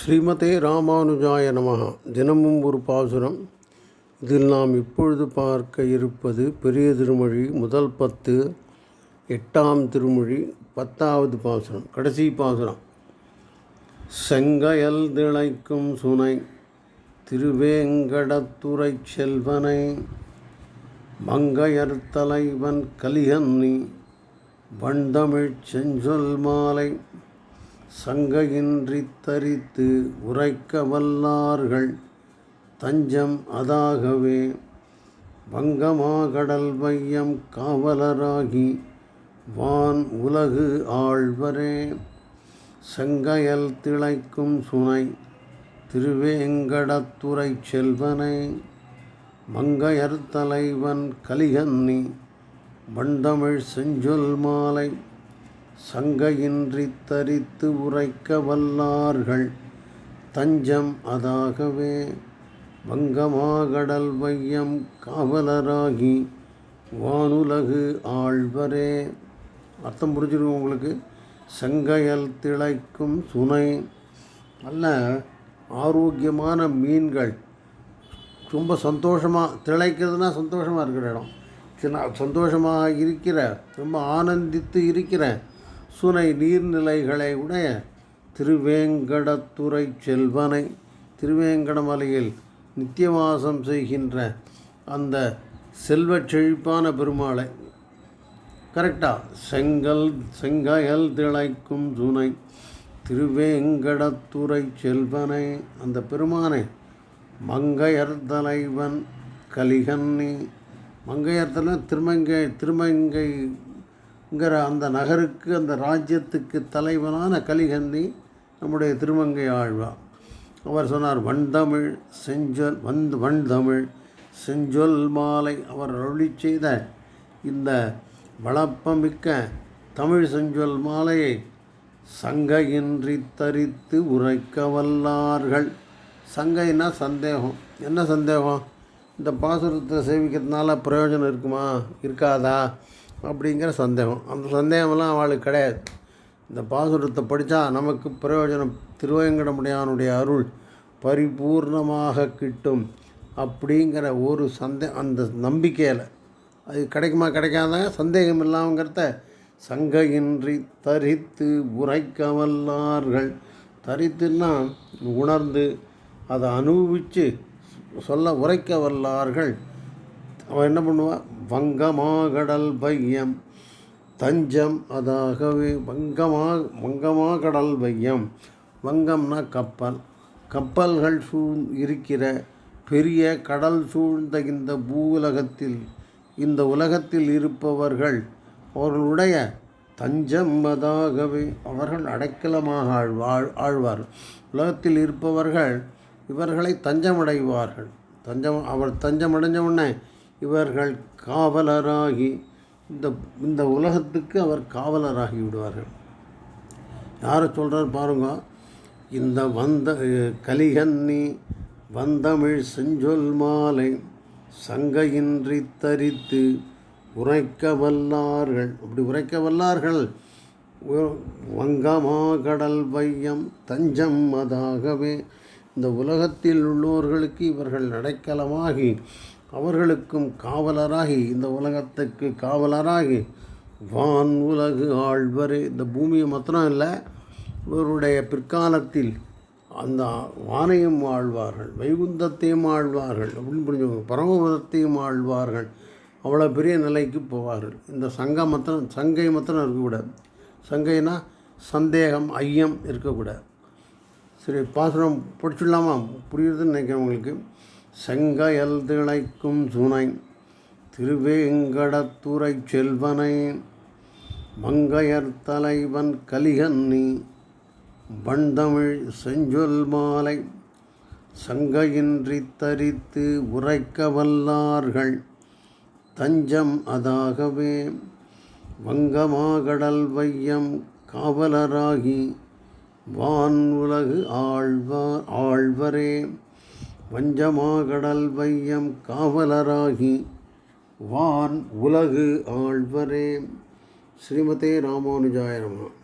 ஸ்ரீமதே ராமானுஜாய நமஹ. தினமும் ஒரு பாசுரம். இதில் நாம் இப்பொழுது பார்க்க இருப்பது பெரிய திருமொழி முதல் பத்து எட்டாம் திருமொழி பத்தாவது பாசுரம் கடைசி பாசுரம். செங்கயல் திளைக்கும் சுனை திருவேங்கடத்துறை செல்வனை மங்கையர் தலைவன் கலிகன்னி வண்டமிழ்ச் செஞ்சொல் மாலை சங்கையின்றி தரித்து உரைக்க வல்லார்கள். தஞ்சம் அதாகவே வங்கமாகடல் வையம் காவலராகி வான் உலகு ஆழ்வரே. செங்கையல் திளைக்கும் சுனை திருவேங்கடத்துறை செல்வனை. மங்கையர் தலைவன் கலிகன்னி வண்டமிழ் செஞ்சொல் மாலை சங்கையின்றி தரித்து உரைக்க வல்லார்கள். தஞ்சம் அதாகவே வங்கமாகடல் வையம் காவலராகி வானுலகு ஆழ்வரே. அர்த்தம் புரிஞ்சிருக்கும் உங்களுக்கு? செங்கையல் திளைக்கும் சுனை. நல்ல ஆரோக்கியமான மீன்கள். ரொம்ப சந்தோஷமாக திளைக்கிறதுனா சந்தோஷமாக இருக்கிற இடம். சின்ன சந்தோஷமாக இருக்கிற ரொம்ப ஆனந்தித்து இருக்கிற சுனை நீர்நிலைகளை உடைய திருவேங்கடத்துறை செல்வனை திருவேங்கடமலையில் நித்தியவாசம் செய்கின்ற அந்த செல்வச் செழிப்பான பெருமாளை கரெக்டாக செங்கல் செங்கயல் திளைக்கும் சுனை திருவேங்கடத்துறை செல்வனை அந்த பெருமானை மங்கையர் தலைவன் கலிகன்னி மங்கையர் தலைவன் திருமங்கை ங்கிற அந்த நகருக்கு அந்த ராஜ்யத்துக்கு தலைவனான கலிகந்தி நம்முடைய திருமங்கை ஆழ்வார் அவர் சொன்னார் வண்தமிழ் செஞ்சொல் வந்து வண்தமிழ் செஞ்சொல் மாலை அவர் அருளி செய்த இந்த வளப்பமிக்க தமிழ் செஞ்சொல் மாலையை சங்கையின்றி தரித்து உரைக்க வல்லார்கள். சங்கைனா சந்தேகம். என்ன சந்தேகம்? இந்த பாசுரத்தை சேவிக்கிறதுனால பிரயோஜனம் இருக்குமா? இருக்காதா? அப்படிங்கிற சந்தேகம். அந்த சந்தேகமெல்லாம் அவளுக்கு கிடையாது. இந்த பாசுரத்தை படித்தா நமக்கு பிரயோஜனம். திருவேங்கடமுடியானுடைய அருள் பரிபூர்ணமாக கிட்டும் அப்படிங்கிற ஒரு சந்தே அந்த நம்பிக்கையில். அது கிடைக்குமா கிடைக்காத? சந்தேகம் இல்லாமங்கிறத சங்கையின்றி தரித்து உரைக்க வல்லார்கள் தரித்துன்னா உணர்ந்து அதை அனுபவித்து சொல்ல உரைக்க வல்லார்கள் அவன் என்ன பண்ணுவான் வங்கமாகடல் பையம் தஞ்சம் அதாகவே வங்கமாக வங்கமா கடல் பையம் வங்கம்னா கப்பல். கப்பல்கள் சூழ் இருக்கிற பெரிய கடல் சூழ்ந்த இந்த பூவுலகத்தில் இந்த உலகத்தில் இருப்பவர்கள் அவர்களுடைய தஞ்சம் அதாகவே அவர்கள் அடைக்கலமாக ஆழ்வாழ் ஆழ்வார். உலகத்தில் இருப்பவர்கள் இவர்களை தஞ்சமடைவார்கள். தஞ்சம் அவர் தஞ்சமடைஞ்ச உடனே இவர்கள் காவலராகி இந்த இந்த உலகத்துக்கு அவர் காவலராகி விடுவார்கள். யாரை சொல்கிறார் பாருங்க இந்த வந்த கலிகன்னி வந்தமிழ் செஞ்சொல் மாலை சங்கையின்றி தரித்து உரைக்க வல்லார்கள். அப்படி உரைக்க வல்லார்கள். வங்கமா கடல் வையம் தஞ்சம் அதாகவே இந்த உலகத்தில் உள்ளோர்களுக்கு இவர்கள் அடைக்கலமாகி அவர்களுக்கும் காவலராகி இந்த உலகத்துக்கு காவலராகி வான் உலகு ஆழ்வர். இந்த பூமியை மாத்திரம் இல்லை இவருடைய பிற்காலத்தில் அந்த வானையும் ஆழ்வார்கள் வைகுந்தத்தையும் ஆழ்வார்கள் அப்படின்னு புரிஞ்சவங்க பரமபதத்தையும் ஆழ்வார்கள். அவ்வளோ பெரிய நிலைக்கு போவார்கள். இந்த சங்கம் மாத்திரம் சங்கை மாத்திரம் இருக்கக்கூடாது. சங்கைனா சந்தேகம் ஐயம் இருக்கக்கூடாது. சரி பாசுரம் பிடிச்சிடலாமா? புரியுதுன்னு நினைக்கிறேன் உங்களுக்கு. செங்கயல் திளைக்கும் சுனை திருவேங்கடத்துறை செல்வனை மங்கையர் தலைவன் கலிகன்னி வண்டமிழ் செஞ்சொல் மாலை சங்கையின்றி தரித்து உரைக்க வல்லார்கள் தஞ்சம் அதாகவே வங்கமாகடல் வையம் காவலராகி வான் உலகு ஆழ்வார் ஆழ்வரே. வஞ்சமாகடல் வையம் காவலராகி வான் உலகு ஆழ்வரே. ஸ்ரீமதே ராமானுஜாய நம.